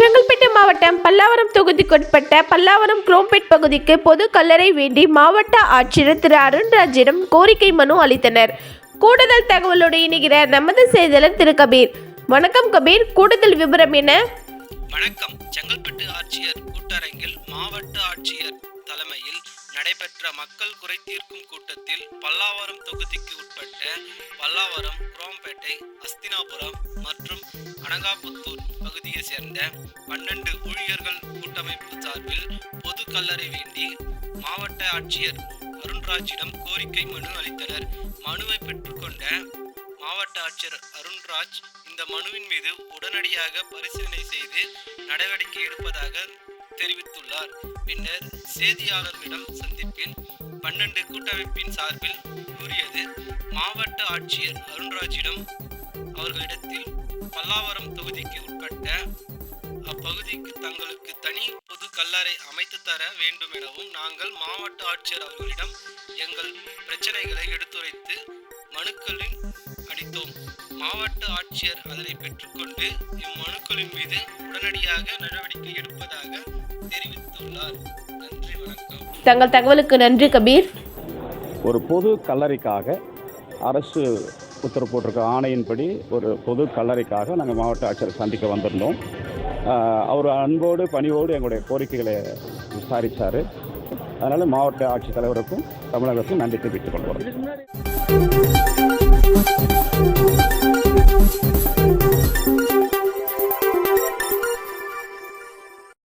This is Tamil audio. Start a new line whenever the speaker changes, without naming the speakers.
செங்கல்பட்டு மாவட்டம் பல்லாவரம் தொகுதிக்குட்பட்ட பல்லாவரம் குரோம்பேட் பகுதிக்கு பொது கல்லறை வேண்டி மாவட்ட ஆட்சியர் திரு அருண்ராஜிடம் கோரிக்கை மனு அளித்தனர். கூடுதல் தகவலோடு இணைகிற நமது செய்தியாளர் திரு கபீர். வணக்கம் கபீர். கூடுதல் விவரம் என்ன?
வணக்கம். செங்கல்பட்டு ஆட்சியர் கூட்டரங்கில் மாவட்ட ஆட்சியர் தலைமையில் நடைபெற்ற மக்கள் குறை தீர்க்கும் கூட்டத்தில் பல்லாவரம் தொகுதிக்கு உட்பட்ட பல்லாவரம் குரோம்பேட்டை அஸ்தினாபுரம் மற்றும் அனகாபுத்தூர் பகுதியை சேர்ந்த பன்னெண்டு ஊழியர்கள் கூட்டமைப்பு சார்பில் பொது கல்லறை வேண்டி மாவட்ட ஆட்சியர் அருண்ராஜிடம் கோரிக்கை மனு அளித்தனர். மனுவை பெற்றுக்கொண்ட மாவட்ட ஆட்சியர் அருண்ராஜ் இந்த மனுவின் மீது உடனடியாக பரிசீலனை செய்து நடவடிக்கை எடுப்பதாக தெரிவித்துள்ளார். பின்னர் செய்தியாளர்களிடம் சந்திப்பில் பன்னெண்டு கூட்டமைப்பின் சார்பில் கூறியது ஆட்சியர் அருண்ராஜிடம் அவர்களிடத்தில் பல்லாவரம் தொகுதிக்கு உட்பட்ட அப்பகுதிக்கு தங்களுக்கு தனி பொது கல்லறை அமைத்து தர வேண்டும் எனவும் நாங்கள் மாவட்ட ஆட்சியர் அவர்களிடம் எங்கள் பிரச்சனைகளை எடுத்துரைத்து மனுக்களின் அளித்தோம். மாவட்ட ஆட்சியர் அதனை பெற்றுக்கொண்டு இம்மனுக்களின் மீது உடனடியாக நடவடிக்கை எடுப்பதாக தெரிவித்துள்ளார். நன்றி வணக்கம்.
தங்கள் தகவலுக்கு நன்றி கபீர்.
ஒரு பொது கல்லறைக்காக அரசு உத்தரவு போட்டிருக்க ஆணையின்படி ஒரு பொது கல்லறைக்காக நாங்கள் மாவட்ட ஆட்சியரை சந்திக்க வந்திருந்தோம். அவர் அன்போடு பணிவோடு எங்களுடைய கோரிக்கைகளை விசாரித்தார் அதனால் மாவட்ட ஆட்சித்தலைவருக்கும் தமிழகத்துக்கும் நன்றி தெரிவித்துக் கொள்கிறோம்.